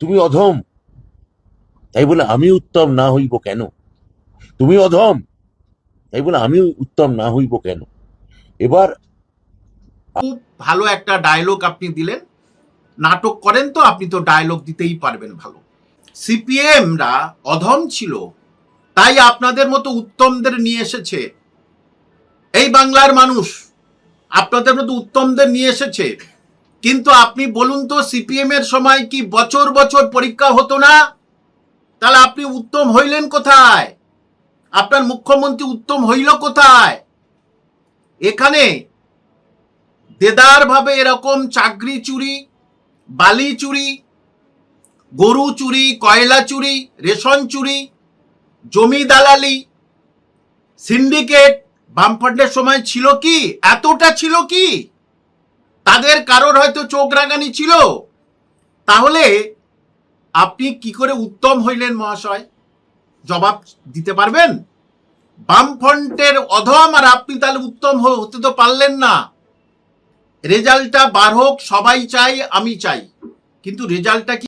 তুমি অধম। তাই বলে আমি উত্তম না হইব কেন? তুমি অধম। তাই বলে আমি উত্তম না হইব কেন? এবার খুব ভালো একটা ডায়লগ আপনি দিলেন। নাটক করেন তো, আপনি তো ডায়লগ দিতেই পারবেন ভালো। সিপিএমরা অধম ছিল, তাই আপনাদের মতো উত্তমদের নিয়ে এসেছে। এই বাংলার মানুষ, আপনাদের মতো উত্তমদের নিয়ে এসেছে। কিন্তু আপনি বলুন তো সিপিএম এর সময় কি বছর বছর পরীক্ষা হতো না? তাহলে আপনি উত্তম হইলেন কোথায়? আপনার মুখ্যমন্ত্রী উত্তম হইল কোথায়? এখানে দেদার ভাবে এরকম চাকরি চুরি, বালি চুরি, গরু চুরি, কয়লা চুরি, রেশন চুরি, জমি দালালি, সিন্ডিকেট, বামফ্রন্টের সময় ছিল কি? এতটা ছিল কি? তাদের কারোর হয়তো চোখ রাগানি ছিল। তাহলে আপনি কি করে উত্তম হইলেন মহাশয়? জবাব দিতে পারবেন? বামফ্রন্টের অধম আর আপনি তাহলে উত্তম হতে তো পারলেন না। রেজাল্টটা বার হোক, সবাই চাই, আমি চাই। কিন্তু রেজাল্টটা কি